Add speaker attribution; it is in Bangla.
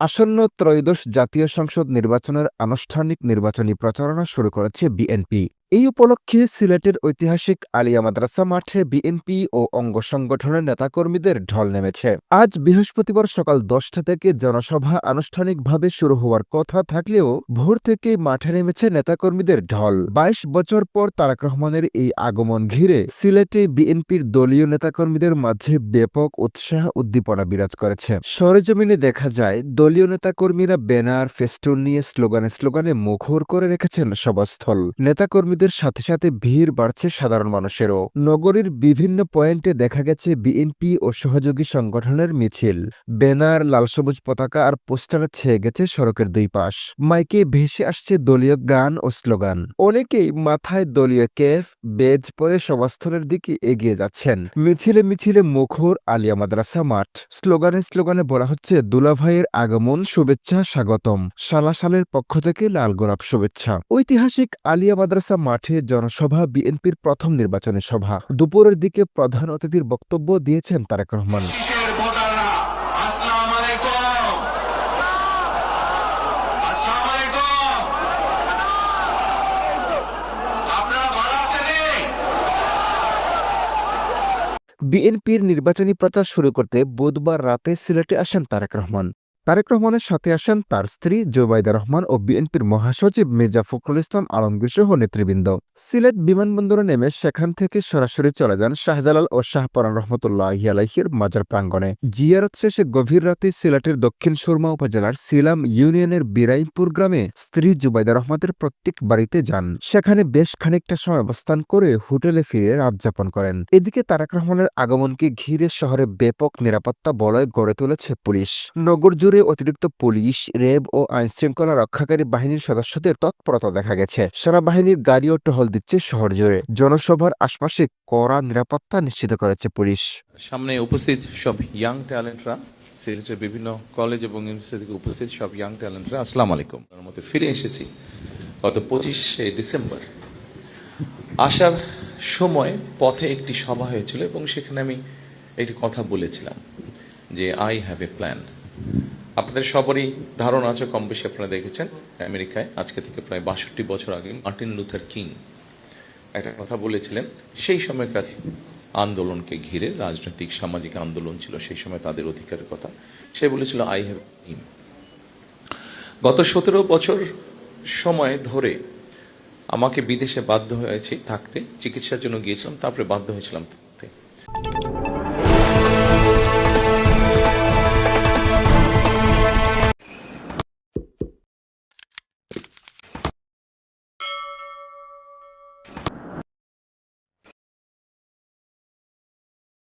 Speaker 1: আসন্ন ত্রয়োদশ জাতীয় সংসদ নির্বাচনের আনুষ্ঠানিক নির্বাচনী প্রচারণা শুরু করেছে বিএনপি। এই উপলক্ষে সিলেটের ঐতিহাসিক আলিয়া মাদ্রাসা মাঠে বিএনপি ও অঙ্গ সংগঠনের নেতাকর্মীদের ঢল নেমেছে। আজ বৃহস্পতিবার সকাল দশটা থেকে জনসভা আনুষ্ঠানিকভাবে শুরু হওয়ার কথা থাকলেও ভোর থেকেই মাঠে নেমেছে নেতাকর্মীদের ঢল। বাইশ বছর পর তারাক রহমানের এই আগমন ঘিরে সিলেটে বিএনপির দলীয় নেতাকর্মীদের মাঝে ব্যাপক উৎসাহ উদ্দীপনা বিরাজ করেছে। সরেজমিনে দেখা যায়, দলীয় নেতাকর্মীরা ব্যানার, ফেস্টুন নিয়ে স্লোগানে স্লোগানে মুখর করে রেখেছেন সভাস্থল। নেতাকর্মীদের সাথে সাথে ভিড় বাড়ছে সাধারণ মানুষেরও। নগরীর বিভিন্ন পয়েন্টে দেখা গেছে বিএনপি ও সহযোগী সংগঠনের মিছিল। ব্যানার, লাল সবুজ পতাকা আর পোস্টারে ছেয়ে গেছে সড়কের দুই পাশ। মাইকে ভেসে আসছে দলীয় গান ও স্লোগান। অনেকেই মাথায় দলীয় কেফ, বেজ পরে সভাস্থলের দিকে এগিয়ে যাচ্ছেন। মিছিলে মিছিলে মুখর আলিয়া মাদ্রাসা মাঠ। স্লোগানে স্লোগানে বলা হচ্ছে, দুলাভাইয়ের আগমন, শুভেচ্ছা, স্বাগতম। সালাসালের পক্ষ থেকে লাল গোলাপ শুভেচ্ছা। ঐতিহাসিক আলিয়া মাদ্রাসা মাঠে জনসভা বিএনপির প্রথম নির্বাচনী সভা। দুপুরের দিকে প্রধান অতিথির বক্তব্য দিয়েছেন তারেক রহমান। বিএনপির নির্বাচনী প্রচার শুরু করতে বুধবার রাতে সিলেটে আসেন তারেক রহমান। তারেক রহমানের সাথে আসেন তার স্ত্রী জোবাইদা রহমান ও বিএনপির মহাসচিব মির্জা ফখরুল ইসলাম আলমগীর সহ নেতৃবৃন্দ। সিলেট বিমানবন্দরে নেমে সেখান থেকে সরাসরি চলে যান শাহজালাল ও শাহপরান রহমতুল্লাহ আলাইহির মাজার প্রাঙ্গণে। জিয়ারত শেষে গভীর রাতে সিলেটের দক্ষিণ সুরমা উপজেলার সিলাম ইউনিয়নের বিরাইমপুর গ্রামে স্ত্রী জুবাইদা রহমানের প্রত্যেক বাড়িতে যান। সেখানে বেশ খানিকটা সময় অবস্থান করে হোটেলে ফিরে রাত যাপন করেন। এদিকে তারেক রহমানের আগমনকে ঘিরে শহরে ব্যাপক নিরাপত্তা বলয় গড়ে তুলেছে পুলিশ। নগর জুড়ে অতিরিক্ত পুলিশ, র্যাব ও আইনশৃঙ্খলা রক্ষাকারী বাহিনীর সদস্যদের তৎপরতা দেখা গেছে। সেনাবাহিনীর গাড়িও টহল দিচ্ছে শহর জুড়ে। জনসভার আশপাশে কড়া নিরাপত্তা নিশ্চিত করেছে পুলিশ।
Speaker 2: সামনে উপস্থিত সব ইয়াং ট্যালেন্টরা সিলেটের বিভিন্ন কলেজ এবং ইউনিভার্সিটি থেকে উপস্থিত সব ইয়াং ট্যালেন্টরা আসসালামু আলাইকুম। আমার মতে ফিরে এসেছি গত পঁচিশে ডিসেম্বর। আসার সময় পথে একটি সভা হয়েছিল এবং সেখানে আমি একটি কথা বলেছিলাম যে আই হ্যাভ এ প্ল্যান আপনাদের সবারই ধারণা আছে কম বেশি আপনারা দেখেছেন, আমেরিকায় আজকে থেকে প্রায় বাষট্টি বছর আগে মার্টিন লুথার কিং একটা কথা বলেছিলেন, সেই সময়কার আন্দোলনকে ঘিরে, রাজনৈতিক সামাজিক আন্দোলন ছিল, সেই সময় তাদের অধিকারের কথা, সে বলেছিল আই হ্যাভ হিম গত সতেরো বছর সময় ধরে আমাকে বিদেশে বাধ্য হয়েছি থাকতে, চিকিৎসার জন্য গিয়েছিলাম, তারপরে বাধ্য হয়েছিলাম